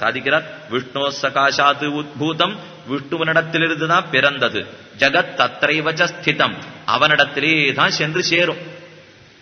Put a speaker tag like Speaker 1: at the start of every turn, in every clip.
Speaker 1: சாதிக்கிறார். விஷ்ணோ சகாஷாது உத்பூதம். விஷ்ணுவனிடத்திலிருந்து தான் பிறந்தது. ஜகத் தத்ரைவச்ச ஸ்திதம். அவனிடத்திலே தான் சென்று சேரும்.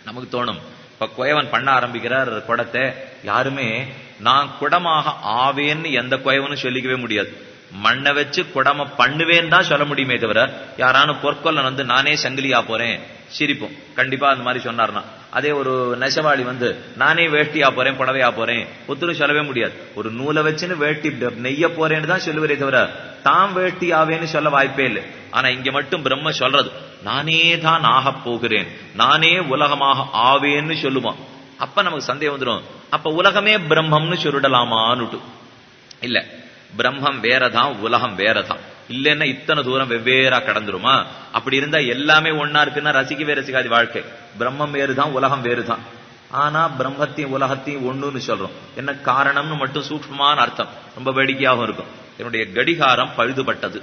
Speaker 1: நமக்கு தோணும். இப்ப குயவன் பண்ண ஆரம்பிக்கிறார் குடத்தை. யாருமே நான் குடமாக ஆவேன்னு எந்த குயவனும் சொல்லிக்கவே முடியாது. மண்ணை வச்சு குடம பண்ணுவேன்னு தான் சொல்ல முடியுமே தவிர யாரானு பொற்கொல்லன் வந்து நானே சங்கிலியா போறேன். சிரிப்போம். கண்டிப்பா அந்த மாதிரி சொன்னார்னா. அதே ஒரு நெசவாளி வந்து நானே வேட்டியா போறேன் புடவையா போறேன் ஒத்துரும் சொல்லவே முடியாது. ஒரு நூலை வச்சுன்னு வேட்டி நெய்ய போறேன்னு தான் சொல்லுவரே தவிர தாம் வேட்டி ஆவேன்னு சொல்ல வாய்ப்பே இல்லை. ஆனா இங்க மட்டும் பிரம்ம சொல்றது நானே தான் ஆகப் போகிறேன் நானே உலகமாக ஆவேன்னு சொல்லுவான். அப்ப நமக்கு சந்தேகம் வந்துடும் அப்ப உலகமே பிரம்மம்னு சொல்லிடலாமான்னுட்டு. இல்ல பிரம்மம் வேறதான் உலகம் வேறதான். இல்லைன்னா இத்தனை தூரம் வெவ்வேறா கடந்துருமா? அப்படி இருந்தா எல்லாமே ஒன்னா இருக்குன்னா ரசிக்கவே ரசிக்காது வாழ்க்கை. பிரம்மம் வேறுதான் உலகம் வேறுதான். ஆனா பிரம்மத்தையும் உலகத்தையும் ஒண்ணுன்னு சொல்றோம். என்ன காரணம்னு மட்டும் சூக்மமான அர்த்தம். ரொம்ப வேடிக்கையாகவும் இருக்கும். என்னுடைய கடிகாரம் பழுதுபட்டது.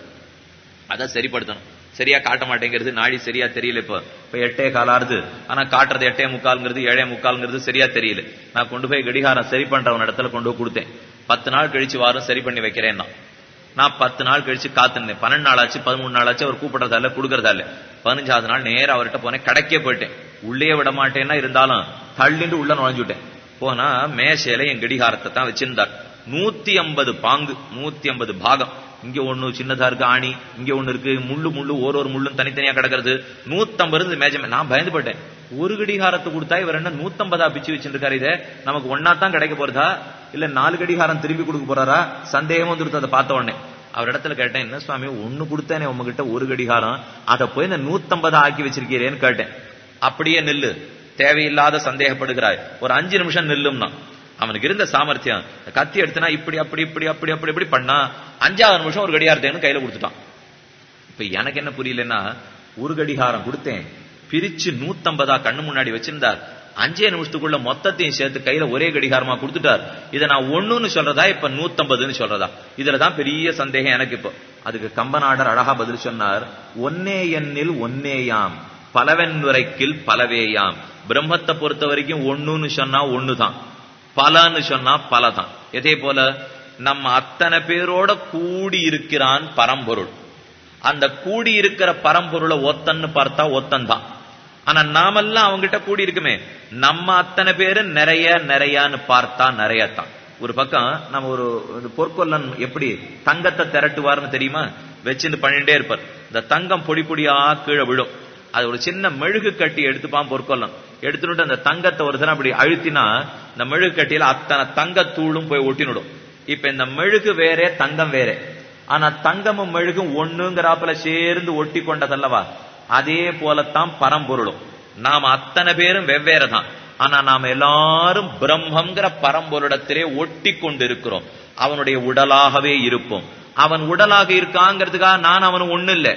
Speaker 1: அதை சரிப்படுத்தணும். சரியா காட்ட மாட்டேங்கிறது நாடி சரியா தெரியல இப்போ. இப்ப எட்டே காலாருது ஆனா காட்டுறது எட்டே முக்கால்ங்கிறது ஏழே முக்கால்ங்கிறது சரியா தெரியல. நான் கொண்டு போய் கடிகாரம் சரி பண்றவன் இடத்துல கொண்டு போய் கொடுத்தேன். பத்து நாள் கழிச்சு வாரம் சரி பண்ணி வைக்கிறேன் நான். நான் பத்து நாள் கழிச்சு காத்திருந்தேன். பன்னெண்டு நாள் ஆச்சு பதிமூணு நாள் ஆச்சு அவர் கூப்பிடுறதால குடுக்கறதால. பதினஞ்சாவது நாள் நேரம் அவர்கிட்ட போனேன். கடைக்கே போயிட்டேன். உள்ளே விட மாட்டேன்னா இருந்தாலும் தள்ளிண்டு உள்ள நுழைஞ்சுட்டேன் போனா மேசையில என் கடிகாரத்தை தான் வச்சிருந்தார். நூத்தி ஐம்பது பாங்கு நூத்தி ஐம்பது பாகம். இங்க ஒண்ணு சின்னதா இருக்கு ஆணி. இங்க ஒண்ணு இருக்கு முள்ளு முள்ளு ஒரு ஒரு முள்ளும் தனித்தனியா கிடக்கிறது. நூத்தம்பது இருந்து நான் பயந்து போயிட்டேன். ஒரு கடிகாரத்தை கொடுத்தா இவர் என்ன நூத்தம்பதா பிச்சு வச்சிருக்காரு இதை? நமக்கு ஒன்னா தான் கிடைக்க போறதா? இல்ல நாலு கடிகாரம் திரும்பி கொடுக்க போறாரா? சந்தேகம் வந்துருது. அதை பார்த்த உடனே. அவர் இடத்துல கேட்டேன் என்ன சுவாமி ஒண்ணு கொடுத்தேனே உங்ககிட்ட ஒரு கடிகாரம். அதை போய் இந்த நூத்தம்பதா ஆக்கி வச்சிருக்கிறேன்னு கேட்டேன். அப்படியே நெல்லு. தேவையில்லாத சந்தேகப்படுகிறாய். ஒரு அஞ்சு நிமிஷம் நெல்லும்னா. அவனுக்கு இருந்த சாமர்த்தியம். கத்தி எடுத்தனா இப்படி அப்படி இப்படி அப்படி அப்படி இப்படி பண்ணா அஞ்சாவது நிமிஷம் ஒரு கடிகாரத்தைன்னு கையில கொடுத்துட்டான். இப்ப எனக்கு என்ன புரியலன்னா ஒரு கடிகாரம் கொடுத்தேன். பிரிச்சு நூத்தம்பதா கண்ணு முன்னாடி வச்சிருந்தார். அஞ்சே நிமிஷத்துக்குள்ள மொத்தத்தையும் சேர்த்து கையில ஒரே கடிகாரமா கொடுத்துட்டார். இதை நான் ஒண்ணுன்னு சொல்றதா? இப்ப நூத்தம்பதுன்னு சொல்றதா? இதுலதான் பெரிய சந்தேகம் எனக்கு இப்போ. அதுக்கு கம்பநாடர் அழகா பதில் சொன்னார் ஒன்னே எண்ணில் ஒன்னேயாம் பலவென்னுரைக்கில் பலவேயாம். பிரம்மத்தை பொறுத்த வரைக்கும் ஒண்ணுன்னு சொன்னா ஒண்ணுதான். பலன்னு சொன்னா பலதான். இதே போல நம்ம அத்தனை பேரோட கூடி இருக்கிறான் பரம்பொருள். அந்த கூடி இருக்கிற பரம்பொருளை ஒத்தன்னு பார்த்தா ஒத்தன் தான் ஆனா நாமெல்லாம் அவங்ககிட்ட கூடி இருக்குமே நம்ம அத்தனை பேரு நிறைய நிறையான்னு பார்த்தா நிறையத்தான். ஒரு பக்கம் நம்ம ஒரு பொற்கொல்லன் எப்படி தங்கத்தை திரட்டுவார்னு தெரியுமா? வச்சுட்டு பண்ணிட்டே இருப்பார். இந்த தங்கம் பொடி பொடியா கீழே விழும். அது ஒரு சின்ன மெழுகு கட்டி எடுத்துப்பான் பொற்கொல்லன் எடுத்துட்டு அந்த தங்கத்தை ஒரு தரம் அப்படி அழுத்தினா இந்த மெழுகு கட்டியில அத்தனை தங்கத்தூளும் போய் ஒட்டினுடும். இப்ப இந்த மெழுகு வேற தங்கம் வேற. ஆனா தங்கமும் மெழுகும் ஒண்ணுங்கிறாப்புல சேர்ந்து ஒட்டி கொண்டதல்லவா? அதே போலத்தான் பரம்பொருளும். நாம் அத்தனை பேரும் வெவ்வேறு தான் ஆனா நாம் எல்லாரும் பிரம்மங்கிற பரம்பொருடத்திலே ஒட்டி கொண்டு இருக்கிறோம் அவனுடைய உடலாகவே இருப்போம். அவன் உடலாக இருக்காங்கிறதுக்காக நான் அவன் ஒண்ணு இல்லை.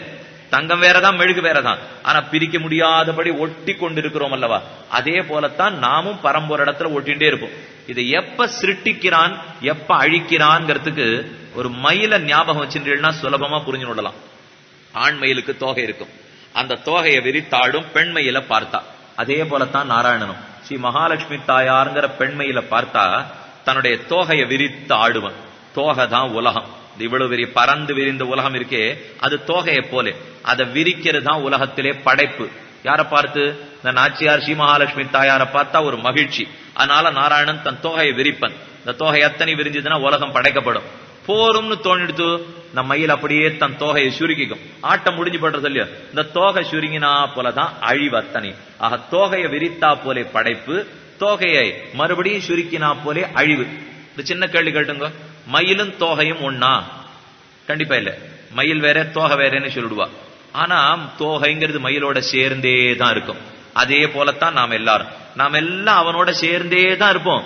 Speaker 1: தங்கம் வேறதான் மெழுகு வேறதான். ஆனா பிரிக்க முடியாதபடி ஒட்டி கொண்டு இருக்கிறோம் அல்லவா? அதே போலத்தான் நாமும் பரம்பொரு இடத்துல ஒட்டிகிட்டே இருப்போம். இதை எப்ப சிருட்டிக்கிறான் எப்ப அழிக்கிறான்ங்கிறதுக்கு ஒரு மயில ஞாபகம் வச்சுட்டீங்கன்னா சுலபமா புரிஞ்சு விடலாம். ஆண் மயிலுக்கு தோகை இருக்கும். அந்த தோகையை விரித்தாடும் பெண்மையில பார்த்தா. அதே போலத்தான் நாராயணனும். ஸ்ரீ மகாலட்சுமி தாயாருங்கிற பெண்மையில பார்த்தா தன்னுடைய தோகையை விரித்து ஆடுவன். தோகை தான் உலகம். இவ்வளவு பெரிய பறந்து விரிந்த உலகம் இருக்கே. அது தோகையை போல. அதை விரிக்கிறது தான் உலகத்திலே படைப்பு. யாரை பார்த்து? இந்த நாச்சியார் ஸ்ரீ மகாலட்சுமி தாயாரை பார்த்தா ஒரு மகிழ்ச்சி. அதனால நாராயணன் தன் தோகையை விரிப்பன். இந்த தோகை எத்தனை விரிஞ்சதுன்னா உலகம் படைக்கப்படும். போரும்னு தோணிடுத்து நம்ம மயில் அப்படியே தன் தோகையை சுருக்கிக்கும். ஆட்டம் முடிஞ்சு போடுறது இல்லையோ? இந்த தோகை சுருங்கினா போலதான் அழிவத்தனை ஆக தோகையை விரித்தா போலே படைப்பு தோகையை மறுபடியும் சுருக்கினா போலே அழிவு. இந்த சின்ன கேள்வி கேட்டுங்க. மயிலும் தோகையும் ஒன்னா கண்டிப்பா இல்ல. மயில் வேற தோகை வேறன்னு சொல்லிடுவா. ஆனா தோகைங்கிறது மயிலோட சேர்ந்தே தான் இருக்கும். அதே போலத்தான் நாம் எல்லாரும். நாம் எல்லாம் அவனோட சேர்ந்தே தான் இருப்போம்.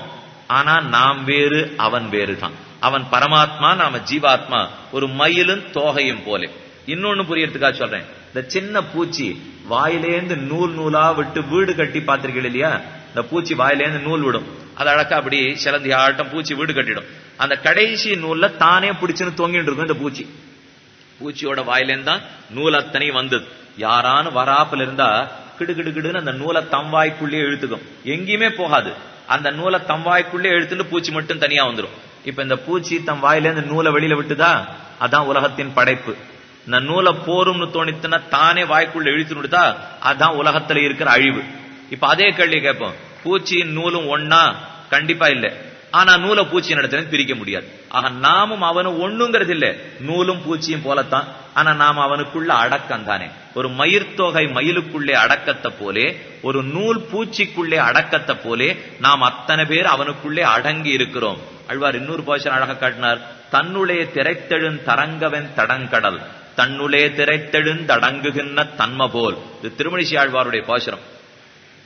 Speaker 1: ஆனா நாம் வேறு அவன் வேறு தான் அவன் பரமாத்மா நாம ஜீவாத்மா ஒரு மயிலும் தோகையும் போல. இன்னொன்னு புரியறதுக்காக சொல்றேன். இந்த சின்ன பூச்சி வாயிலேந்து நூல் நூலா விட்டு வீடு கட்டி பார்த்திருக்கீங்க இல்லையா? இந்த பூச்சி வாயிலேந்து நூல் விடும். அது அழகா அப்படி சிலந்தி ஆட்டம் பூச்சி வீடு கட்டிடும். அந்த கடைசி நூல்ல தானே பிடிச்சுன்னு தொங்கிட்டு இருக்கும் இந்த பூச்சி. பூச்சியோட வாயிலேருந்து தான் நூல் அத்தனையும் வந்தது. யாரானு வராப்புல இருந்தா கிடு கிடு கிடுன்னு அந்த நூலை தம்வாய்க்குள்ளேயே இழுத்துக்கும். எங்கேயுமே போகாது. அந்த நூலை தம்வாய்க்குள்ளே இழுத்துட்டு பூச்சி மட்டும் தனியா வந்துடும் இப்ப இந்த பூச்சி தன் வாயிலேருந்து நூலை வெளியில விட்டுதா? அதான் உலகத்தின் படைப்பு. இந்த நூலை போரும்னு தோணித்துனா தானே வாய்க்குள்ள இழுத்து விடுதா? அதான் உலகத்துல இருக்கிற அழிவு. இப்ப அதே கேள்வி கேட்போம். பூச்சியின் நூலும் ஒன்னா கண்டிப்பா இல்லை. ஆனா நூலை பூச்சியின் இடத்துல பிரிக்க முடியாது. ஆக நாமும் அவனும் ஒண்ணுங்கிறது இல்ல. நூலும் பூச்சியும் போலத்தான். ஆனா நாம் அவனுக்குள்ள அடக்கம் தானே. ஒரு மயிர்த்தொகை மயிலுக்குள்ளே அடக்கத்தை போலே ஒரு நூல் பூச்சிக்குள்ளே அடக்கத்தை போலே நாம் அத்தனை பேர் அவனுக்குள்ளே அடங்கி இருக்கிறோம். அழ்வார் இன்னொரு போஷன் அழக காட்டினார் தன்னுடைய திரைத்தெழுந் தரங்கவன் தடங்கடல் தன்னுளே திரைத்தெழுந்தடங்குகின்ற தன்ம போல் இது திருமணிசி ஆழ்வாருடைய பாசுரம்.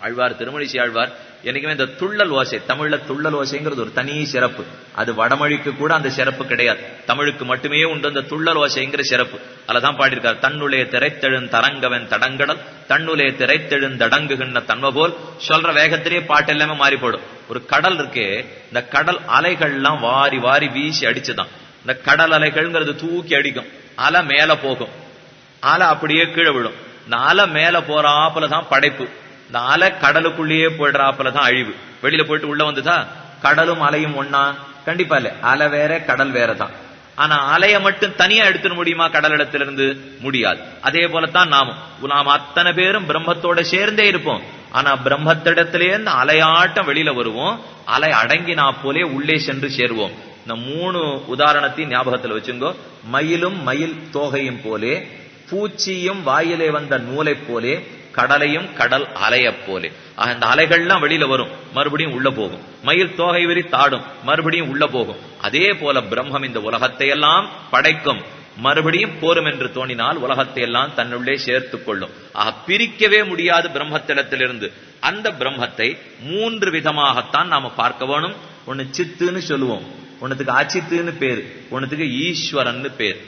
Speaker 1: ஆழ்வார் திருமணிசி ஆழ்வார் என்னைக்குமே இந்த துள்ளல் ஓசை தமிழ்ல துள்ளல் ஓசைங்கிறது ஒரு தனி சிறப்பு. அது வடமொழிக்கு கூட அந்த சிறப்பு கிடையாது. தமிழுக்கு மட்டுமே உண்டு அந்த துள்ளல் ஓசைங்கிற சிறப்பு. அதுலதான் பாடியிருக்கார் தன்னுளே திரைத்தெழுந் தரங்கவன் தடங்கடல் தன்னுலைய திரைத்தெழுந்தடங்குகின்ற தன்மை போல் சொல்ற வேகத்திலேயே பாட்டு எல்லாமே மாறி போடும் ஒரு கடல் இருக்கே இந்த கடல் அலைகள்லாம் வாரி வாரி வீசி அடிச்சுதான். இந்த கடல் அலைகள்ங்கிறது தூக்கி அடிக்கும். அலை மேல போகும். அலை அப்படியே கீழே விழும். இந்த அலை மேல போறாப்புல தான் படைப்பு. இந்த அலை கடலுக்குள்ளேயே போயிடுறாப்புல தான் அழிவு. வெளியில போயிட்டு உள்ள வந்துதா? கடலும் அலையும் ஒன்னா கண்டிப்பா இல்ல. அலை வேற கடல் வேற தான் ஆனா அலைய மட்டும் தனியா எடுத்துட முடியுமா கடலிடத்திலிருந்து? முடியாது. அதே போலத்தான் நாமும். நாம் அத்தனை பேரும் பிரம்மத்தோட சேர்ந்தே இருப்போம். ஆனா பிரம்மத்திடத்திலேருந்து அலையாட்டம் வெளியில வருவோம். அலை அடங்கி நான் போலே உள்ளே சென்று சேருவோம். இந்த மூணு உதாரணத்தையும் ஞாபகத்துல வச்சுங்கோ. மயிலும் மயில் தோகையும் போலே பூச்சியும் வாயிலே வந்த நூலை போலே கடலையும் கடல் அலைய போலே. அந்த அலைகள்லாம் வெளியில வரும் மறுபடியும் உள்ள போகும். மயில் தோகை விரி தாடும் மறுபடியும் உள்ள போகும். அதே போல பிரம்மம் இந்த உலகத்தை எல்லாம் படைக்கும். மறுபடியும் போரும் என்று தோணினால் உலகத்தை எல்லாம் தன்னுள்ளே சேர்த்துக் கொள்ளும். ஆக பிரிக்கவே முடியாது பிரம்மத்திடத்திலிருந்து. அந்த பிரம்மத்தை மூன்று விதமாகத்தான் நாம பார்க்க வேணும். ஒண்ணு சித்துன்னு சொல்லுவோம். ஒன்னுத்துக்கு அச்சித்துன்னு பேரு. ஒன்னுத்துக்கு ஈஸ்வரன் பேர்.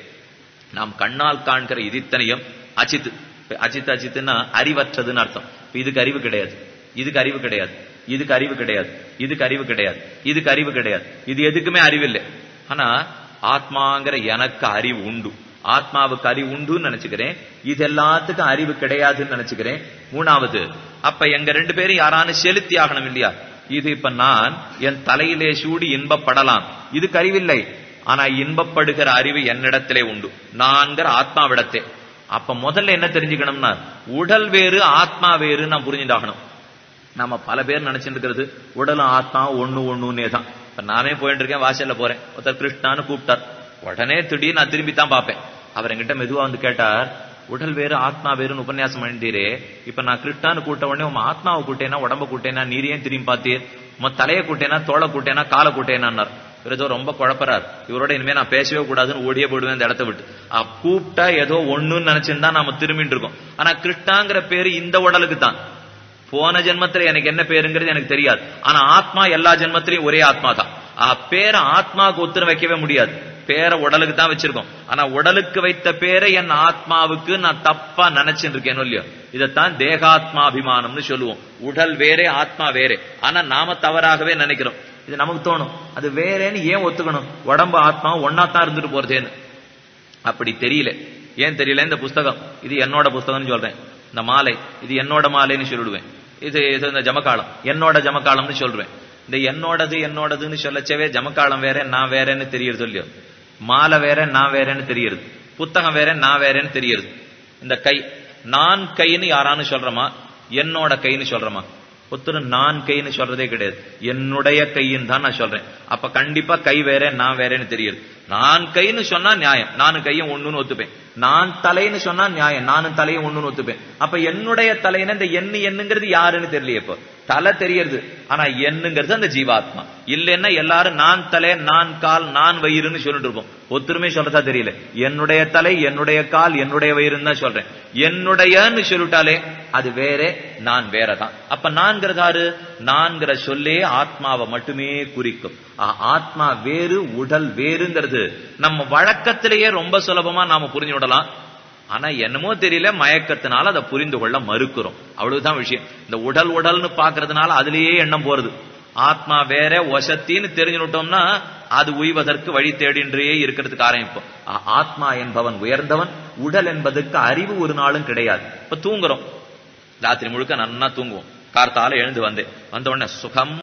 Speaker 1: நாம் கண்ணால் காண்கிற இது இத்தனையும் அச்சித்து. அஜித் அஜித்னா அறிவற்றதுன்னு அர்த்தம். இதுக்கு அறிவு கிடையாது. இதுக்கு அறிவு கிடையாது. இதுக்கு அறிவு கிடையாது. இதுக்கு அறிவு கிடையாது. இதுக்கு அறிவு கிடையாது. இது எதுக்குமே அறிவில்லை. ஆனா ஆத்மாங்கிற எனக்கு அறிவு உண்டு. ஆத்மாவுக்கு அறிவு உண்டுன்னு நினைச்சுக்கிறேன். இது எல்லாத்துக்கும் அறிவு கிடையாதுன்னு நினைச்சுக்கிறேன். மூணாவது அப்ப எங்க ரெண்டு பேரும் யாரானு செலுத்தி ஆகணும் இல்லையா? இது இப்ப நான் என் தலையிலே சூடி இன்பப்படலாம். இதுக்கு அறிவில்லை. ஆனா இன்பப்படுகிற அறிவு என்னிடத்திலே உண்டு. நான்கிற ஆத்மாவிடத்தே. அப்ப முதல்ல என்ன தெரிஞ்சுக்கணும்னா உடல் வேறு ஆத்மா வேறு நான் புரிஞ்சுட்டாகணும். நம்ம பல பேர் நினைச்சிட்டு இருக்கிறது உடலும் ஆத்மா ஒண்ணு ஒண்ணுன்னே தான். இப்ப நானே போயிட்டு இருக்கேன் வாசல்ல போறேன். ஒருத்தர் கிருஷ்ணான்னு கூப்பிட்டார். உடனே திடீர்னு நான் திரும்பி தான் பார்ப்பேன். அவர் என்கிட்ட மெதுவா வந்து கேட்டார் உடல் வேறு ஆத்மா வேறுன்னு உபன்யாசம் பண்ணிட்டீரே. இப்ப நான் கிருஷ்ணான்னு கூட்ட உடனே உன் ஆத்மாவை கூட்டேனா உடம்ப கூட்டேனா நீரையும் திரும்பி பார்த்தீர்? உன் தலையை கூட்டேனா தோலை கூட்டேனா காலை கூட்டேனான்னார் இவர் ஏதோ ரொம்ப குழப்பறார். இவரோட இனிமே நான் பேசவே கூடாதுன்னு ஓடியே போயிடுவேன் இந்த இடத்த விட்டு. கூப்பிட்டா ஏதோ ஒண்ணுன்னு நினைச்சிருந்தா நாம திரும்பிட்டு இருக்கோம். ஆனா கிருஷ்ணாங்கிற பேரு இந்த உடலுக்கு தான். போன ஜென்மத்துல எனக்கு என்ன பேருங்கிறது எனக்கு தெரியாது. ஆனா ஆத்மா எல்லா ஜென்மத்திலையும் ஒரே ஆத்மா தான். பேரை ஆத்மாவுக்கு ஒத்துர வைக்கவே முடியாது. பேரை உடலுக்கு தான் வச்சிருக்கோம். ஆனா உடலுக்கு வைத்த பேரை என் ஆத்மாவுக்கு நான் தப்பா நினைச்சுட்டு இருக்கேன் இல்லையோ? இதைத்தான் தேகாத்மா அபிமானம்னு சொல்லுவோம். உடல் வேறே ஆத்மா வேறே. ஆனா நாம தவறாகவே நினைக்கிறோம். இது நமக்கு தோணும். அது வேறேன்னு ஏன் ஒத்துக்கணும்? உடம்பு ஆத்மா ஒன்னா தான் இருந்துட்டு போறதேன்னு. அப்படி தெரியல. ஏன் தெரியல? இந்த புஸ்தகம். இது என்னோட புஸ்தகம்னு சொல்றேன். இந்த மாலை. இது என்னோட மாலைன்னு சொல்லிடுவேன். இது இது இந்த ஜமக்காலம். என்னோட ஜமக்காலம்னு சொல்றேன். இந்த என்னோடது என்னோடதுன்னு சொல்லச்சவே ஜமக்காலம் வேற நான் வேறேன்னு தெரியறது இல்லையோ? மாலை வேற நான் வேறேன்னு தெரியுது புத்தகம் வேற நான் வேறேன்னு தெரியுது இந்த கை. நான் கைன்னு யாரான்னு சொல்றமா? என்னோட கைன்னு சொல்றமா? ஒருத்தர் நான் கைன்னு சொல்றதே கிடையாது. என்னுடைய கைன்னு தான் நான் சொல்றேன். அப்ப கண்டிப்பா கை வேற நான் வேறேன்னு தெரியுது. நான் கைன்னு சொன்னா நியாயம். நானும் கையும் ஒண்ணுன்னு ஒத்துப்பேன். நான் தலைன்னு சொன்னா நியாயம். நானும் தலையும் ஒண்ணுன்னு ஒத்துப்பேன். அப்ப என்னுடைய தலைன்னு இந்த எண்ணு என்னங்கிறது யாருன்னு தெரியல இப்போ. தலை தெரியறது. ஆனா என்னங்கிறது அந்த ஜீவாத்மா. இல்லைன்னா எல்லாரும் நான் தலை நான் கால் நான் வயிறுன்னு சொல்லிட்டு இருப்போம். ஒத்துருமே சொல்றதா தெரியல. என்னுடைய தலை என்னுடைய கால் என்னுடைய வயிறுன்னு தான் சொல்றேன். என்னுடையன்னு சொல்லிட்டாலே அது வேற நான் வேறதான். அப்ப நான்கிறதாரு நான்கிற சொல்லே ஆத்மாவை மட்டுமே குறிக்கும். ஆத்மா வேறு உடல் வேறுங்கிறது. நம்ம வழக்கத்திலேயே ரொம்ப சுலபமா நாம புரிஞ்சு விடலாம். ஆனா என்னமோ தெரியல மயக்கத்தினால அதை புரிந்து கொள்ள மறுக்கிறோம். அவ்வளவுதான் விஷயம். இந்த உடல் உடல்னு பாக்குறதுனால அதுலயே எண்ணம் போறது. ஆத்மா வேற வசத்தின்னு தெரிஞ்சுட்டோம்னா அது உய்வதற்கு வழி தேடின்றே இருக்கிறதுக்கு ஆரம்பிப்போம் ஆத்மா என்பவன் உயர்ந்தவன் உடல் என்பதற்கு அறிவு ஒரு நாளும் கிடையாது. இப்ப தூங்குறோம். ராத்திரி முழுக்க நன்னா தூங்குவோம். கார்த்தால எழுந்து வந்தேன். வந்த உடனே சுகம்